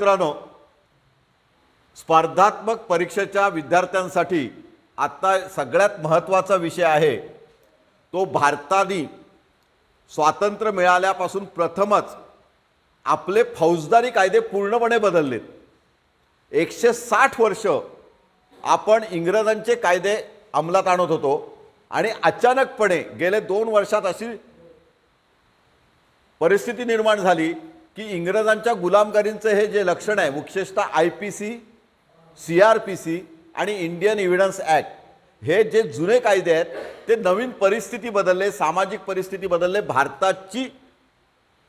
मित्रांनो स्पर्धात्मक परीक्षेच्या विद्यार्थ्यांसाठी आता सगळ्यात महत्त्वाचा विषय आहे. तो भारताने स्वातंत्र्य मिळाल्यापासून प्रथमच आपले फौजदारी कायदे पूर्णपणे बदललेत. एकशे साठ वर्ष आपण इंग्रजांचे कायदे अंमलात आणत होतो आणि अचानकपणे गेले दोन वर्षात अशी परिस्थिती निर्माण झाली. की इंग्रजांच्या गुलामगिरीचं हे जे लक्षण आहे मुख्यतः I P C C R P C आणि इंडियन इव्हिडन्स ॲक्ट हे जे जुने कायदे आहेत ते नवीन परिस्थिती बदलले सामाजिक परिस्थिती बदलले भारताची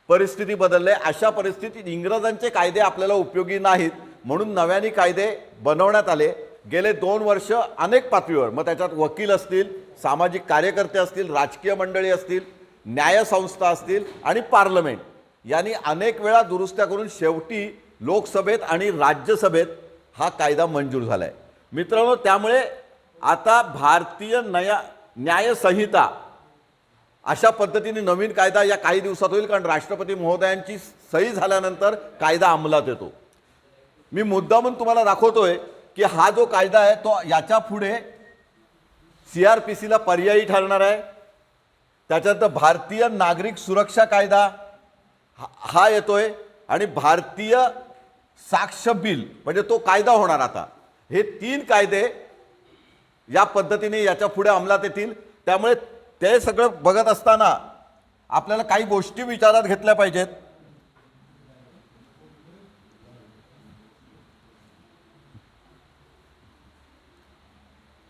परिस्थिती बदलले अशा परिस्थितीत इंग्रजांचे कायदे आपल्याला उपयोगी नाहीत म्हणून नव्याने कायदे बनवण्यात आले. गेले दोन वर्ष अनेक पातळीवर मग त्याच्यात वकील असतील सामाजिक कार्यकर्ते असतील राजकीय मंडळी असतील न्यायसंस्था असतील आणि पार्लमेंट. यांनी अनेक वेळा दुरुस्त्या करून शेवटी लोकसभेत आणि राज्यसभेत हा कायदा मंजूर झाला आहे मित्रांनो त्यामुळे आता भारतीय नया न्यायसंहिता अशा पद्धतीने नवीन कायदा या काही दिवसात होईल कारण राष्ट्रपती महोदयांची सही झाल्यानंतर कायदा अंमलात येतो. मी मुद्दा म्हणून तुम्हाला दाखवतोय की हा जो कायदा आहे तो याच्यापुढे सी आर पी सीला पर्यायी ठरणार आहे. त्याच्यानंतर भारतीय नागरिक सुरक्षा कायदा हा- हा येतोय आणि भारतीय साक्ष बिल म्हणजे तो कायदा होणार आता. हे तीन कायदे या पद्धतीने याच्यापुढे अंमलात येतील. त्यामुळे ते सगळं बघत असताना आपल्याला काही गोष्टी विचारात घेतल्या पाहिजेत.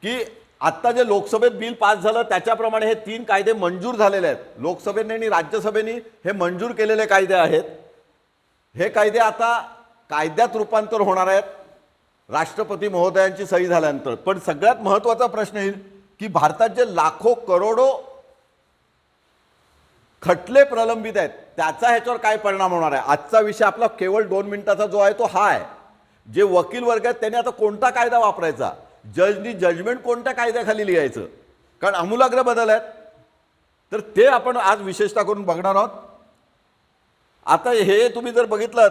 की आत्ता जे लोकसभेत बिल पास झालं त्याच्याप्रमाणे हे तीन कायदे मंजूर झालेले आहेत. लोकसभेने आणि राज्यसभेने हे मंजूर केलेले कायदे आहेत. हे कायदे आता कायद्यात रूपांतर होणार आहेत. राष्ट्रपती महोदयांची सही झाल्यानंतर. पण सगळ्यात महत्त्वाचा प्रश्न येईल की भारतात जे लाखो करोडो खटले प्रलंबित आहेत त्याचा ह्याच्यावर काय परिणाम होणार आहे? आजचा विषय आपला केवळ दोन मिनिटाचा जो आहे तो हा आहे. जे वकील वर्ग आहेत त्यांनी आता कोणता कायदा वापरायचा? जजनी जजमेंट कोणत्या कायद्याखाली लिहायचं? कारण आमूलाग्र बदल आहेत. तर ते आपण आज विशेषतः करून बघणार आहोत. आता हे तुम्ही जर बघितलं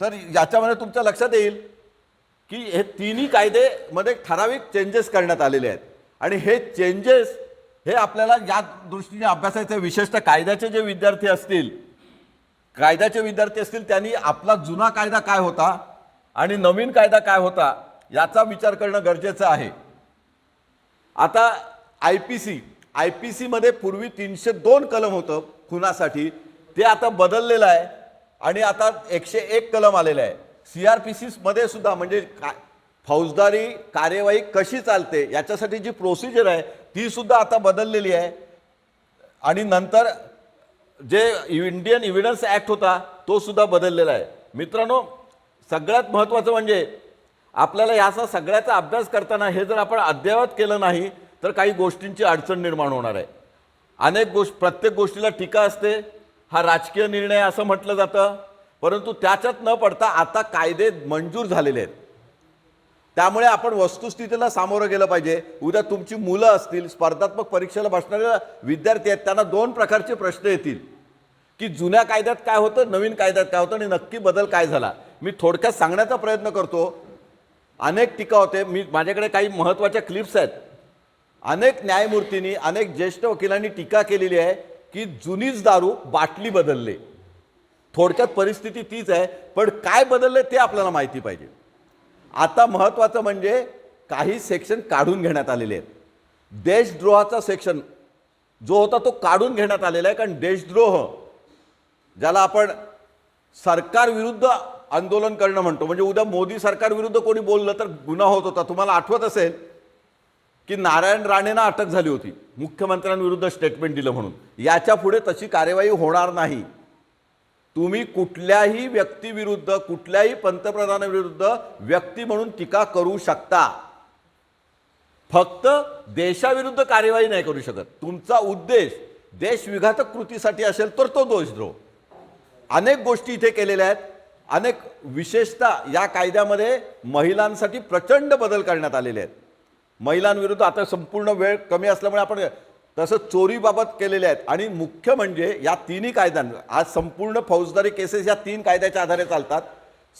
तर याच्यामध्ये तुमच्या लक्षात येईल की हे तिन्ही कायदेमध्ये ठराविक चेंजेस करण्यात आलेले आहेत. आणि हे चेंजेस हे आपल्याला या दृष्टीने अभ्यासायचे विशेषतः कायद्याचे जे विद्यार्थी असतील कायद्याचे विद्यार्थी असतील त्यांनी आपला जुना कायदा काय होता आणि नवीन कायदा काय होता याचा विचार करणं गरजेचं आहे. आता I P C I P सीमध्ये पूर्वी तीनशे दोन कलम होतं खुनासाठी. ते आता बदललेलं आहे आणि आता एकशे एक कलम आलेलं आहे. सी आर पी सीमध्ये सुद्धा म्हणजे का फौजदारी कार्यवाही कशी चालते याच्यासाठी जी प्रोसिजर आहे ती सुद्धा आता बदललेली आहे. आणि नंतर जे इंडियन इव्हिडन्स ॲक्ट होता तो सुद्धा बदललेला आहे. मित्रांनो सगळ्यात महत्त्वाचं म्हणजे आपल्याला याचा सगळ्याचा अभ्यास करताना हे जर आपण अद्ययावत केलं नाही तर काही गोष्टींची अडचण निर्माण होणार आहे. अनेक गोष्ट प्रत्येक गोष्टीला टीका असते हा राजकीय निर्णय असं म्हटलं जातं परंतु त्याच्यात न पडता आता कायदे मंजूर झालेले आहेत. त्यामुळे आपण वस्तुस्थितीला सामोरं गेलं पाहिजे. उद्या तुमची मुलं असतील स्पर्धात्मक परीक्षेला बसणारे विद्यार्थी आहेत त्यांना दोन प्रकारचे प्रश्न येतील. की जुन्या कायद्यात काय होतं नवीन कायद्यात काय होतं आणि नक्की बदल काय झाला. मी थोडक्यात सांगण्याचा प्रयत्न करतो अनेक टीका होते. मी माझ्याकडे काही महत्त्वाच्या क्लिप्स आहेत. अनेक न्यायमूर्तींनी अनेक ज्येष्ठ वकिलांनी टीका केलेली आहे की जुनीच दारू बाटली बदलले. थोडक्यात परिस्थिती तीच आहे पण काय बदलले ते आपल्याला माहिती पाहिजे. आता महत्त्वाचं म्हणजे काही सेक्शन काढून घेण्यात आलेले आहेत. देशद्रोहाचा सेक्शन जो होता तो काढून घेण्यात आलेला आहे कारण देशद्रोह ज्याला आपण सरकारविरुद्ध आंदोलन करणं म्हणतो. म्हणजे उद्या मोदी सरकारविरुद्ध कोणी बोललं तर गुन्हा होत होता. तुम्हाला आठवत असेल की नारायण राणेंना अटक झाली होती. मुख्यमंत्र्यांविरुद्ध स्टेटमेंट दिलं म्हणून. याच्यापुढे तशी कार्यवाही होणार नाही. तुम्ही कुठल्याही व्यक्तीविरुद्ध कुठल्याही पंतप्रधानाविरुद्ध व्यक्ती म्हणून टीका करू शकता. फक्त देशाविरुद्ध कार्यवाही नाही करू शकत. तुमचा उद्देश देशविघातक कृतीसाठी असेल तर तो दोषद्रोह. अनेक गोष्टी इथे केलेल्या आहेत. अनेक विशेषतः या कायद्यामध्ये महिलांसाठी प्रचंड बदल करण्यात आलेले आहेत. महिलांविरुद्ध आता संपूर्ण वेळ कमी असल्यामुळे आपण तसं चोरीबाबत केलेले आहेत. आणि मुख्य म्हणजे या तिन्ही कायद्यां आज संपूर्ण फौजदारी केसेस या तीन कायद्याच्या आधारे चालतात.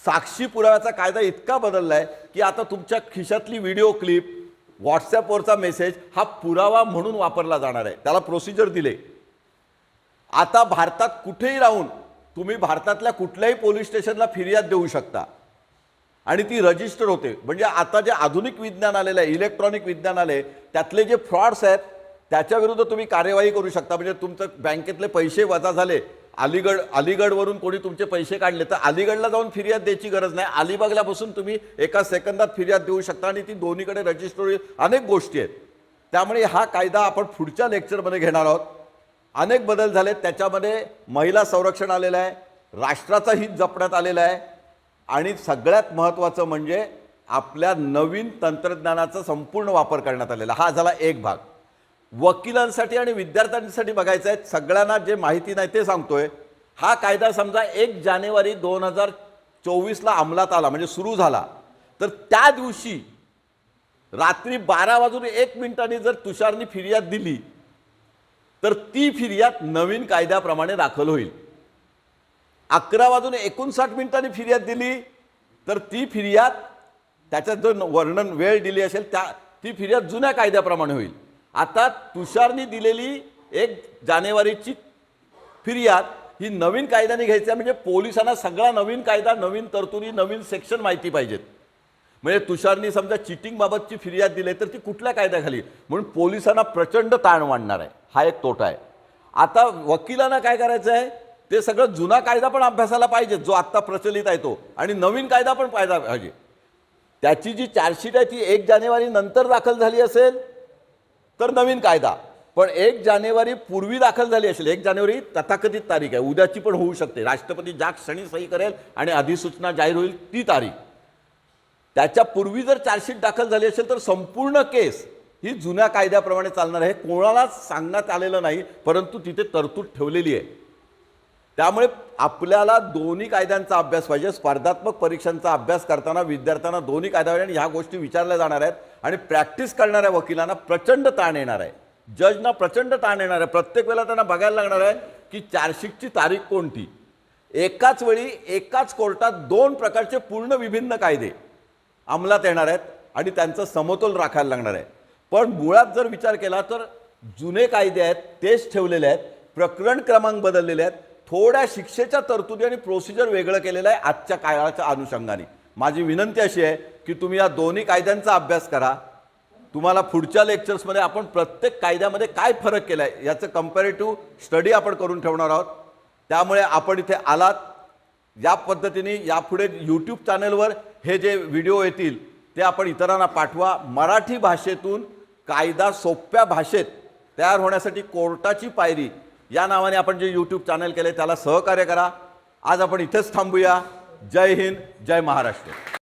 साक्षी पुराव्याचा कायदा इतका बदलला आहे की आता तुमच्या खिशातली व्हिडिओ क्लिप व्हॉट्सॲपवरचा मेसेज हा पुरावा म्हणून वापरला जाणार आहे. त्याला प्रोसिजर दिले. आता भारतात कुठेही राहून तुम्ही भारतातल्या कुठल्याही पोलीस स्टेशनला फिर्याद देऊ शकता. आणि ती रजिस्टर होते. म्हणजे आता जे आधुनिक विज्ञान आलेलं आहे इलेक्ट्रॉनिक विज्ञान आले त्यातले जे फ्रॉड्स आहेत त्याच्या विरुद्ध तुम्ही कार्यवाही करू शकता. म्हणजे तुमचं बँकेतले पैसे वजा झाले अलीगड अलीगडवरून कोणी तुमचे पैसे काढले तर अलीगडला जाऊन फिर्याद द्यायची गरज नाही. अलिबागला बसून तुम्ही एका सेकंदात फिर्याद देऊ शकता आणि ती दोन्हीकडे रजिस्टर होईल. अनेक गोष्टी आहेत. त्यामुळे हा कायदा आपण पुढच्या लेक्चरमध्ये घेणार आहोत. अनेक बदल झालेत. त्याच्यामध्ये महिला संरक्षण आलेलं आहे. राष्ट्राचा हित जपण्यात आलेलं आहे. आणि सगळ्यात महत्त्वाचं म्हणजे आपल्या नवीन तंत्रज्ञानाचा संपूर्ण वापर करण्यात आलेला. हा झाला एक भाग. वकिलांसाठी आणि विद्यार्थ्यांसाठी बघायचं आहे. सगळ्यांना जे माहिती नाही ते सांगतोय. हा कायदा समजा एक जानेवारी दोन हजार चोवीसला अंमलात आला म्हणजे सुरू झाला. तर त्या दिवशी रात्री बारा वाजून एक मिनिटांनी जर तुषारनी फिर्याद दिली तर ती फिर्याद नवीन कायद्याप्रमाणे दाखल होईल. अकरा वाजून एकोणसाठ मिनिटांनी फिर्याद दिली तर ती फिर्याद त्याच्यात जो वर्णन वेळ दिली असेल त्या ती फिर्याद जुन्या कायद्याप्रमाणे होईल. आता तुषारनी दिलेली एक जानेवारीची फिर्याद ही नवीन कायद्याने घ्यायची आहे म्हणजे पोलिसांना सगळा नवीन कायदा नवीन तरतुदी नवीन सेक्शन माहिती पाहिजेत. म्हणजे तुषारनी समजा चिटिंगबाबतची फिर्याद दिली तर ती कुठल्या कायद्याखाली? म्हणून पोलिसांना प्रचंड ताण वाढणार आहे. हा एक तोटा आहे. आता वकिलांना काय करायचं आहे? ते सगळं जुना कायदा पण अभ्यासाला पाहिजे जो आत्ता प्रचलित आहे तो. आणि नवीन कायदा पण पाहिजे पाहिजे. त्याची जी चार्जशीट आहे ती एक जानेवारी नंतर दाखल झाली असेल तर नवीन कायदा. पण एक जानेवारी पूर्वी दाखल झाली असेल एक जानेवारी तथाकथित तारीख आहे. उद्याची पण होऊ शकते. राष्ट्रपती ज्या क्षणी सही करेल आणि अधिसूचना जाहीर होईल ती तारीख. त्याच्या पूर्वी जर चार्जशीट दाखल झाली असेल तर संपूर्ण केस ही जुन्या कायद्याप्रमाणे चालणार आहे. कोणालाच सांगण्यात आलेलं नाही परंतु तिथे तरतूद ठेवलेली आहे. त्यामुळे आपल्याला दोन्ही कायद्यांचा अभ्यास पाहिजे. स्पर्धात्मक परीक्षांचा अभ्यास करताना विद्यार्थ्यांना दोन्ही कायद्यावर आणि ह्या गोष्टी विचारल्या जाणार आहेत आणि प्रॅक्टिस करणाऱ्या वकिलांना प्रचंड ताण येणार आहे. जजना प्रचंड ताण येणार आहे. प्रत्येक वेळेला त्यांना बघायला लागणार आहे की चार्जशीटची तारीख कोणती? एकाच वेळी एकाच कोर्टात दोन प्रकारचे पूर्ण विभिन्न कायदे. अंमलात येणार आहेत आणि त्यांचं समतोल राखायला लागणार आहे. पण मुळात जर विचार केला तर जुने कायदे आहेत तेच ठेवलेले आहेत प्रकरण क्रमांक बदललेले आहेत. थोड्या शिक्षेच्या तरतुदी आणि प्रोसिजर वेगळं केलेलं आहे आजच्या काळाच्या अनुषंगाने. माझी विनंती अशी आहे की तुम्ही या दोन्ही कायद्यांचा अभ्यास करा. तुम्हाला पुढच्या लेक्चर्समध्ये आपण प्रत्येक कायद्यामध्ये काय फरक केला आहे याचं कम्पॅरेटिव्ह स्टडी आपण करून ठेवणार आहोत. त्यामुळे आपण इथे आलात. या पद्धतीने यापुढे यूट्यूब चॅनलवर हे जे व्हिडिओ येतील ते आपण इतरांना पाठवा. मराठी भाषेतून कायदा सोप्या भाषेत तयार होण्यासाठी कोर्टाची पायरी. या नावाने आपण जे यूट्यूब चॅनल केले त्याला सहकार्य करा. आज आपण इथेच थांबूया. जय हिंद जय महाराष्ट्र.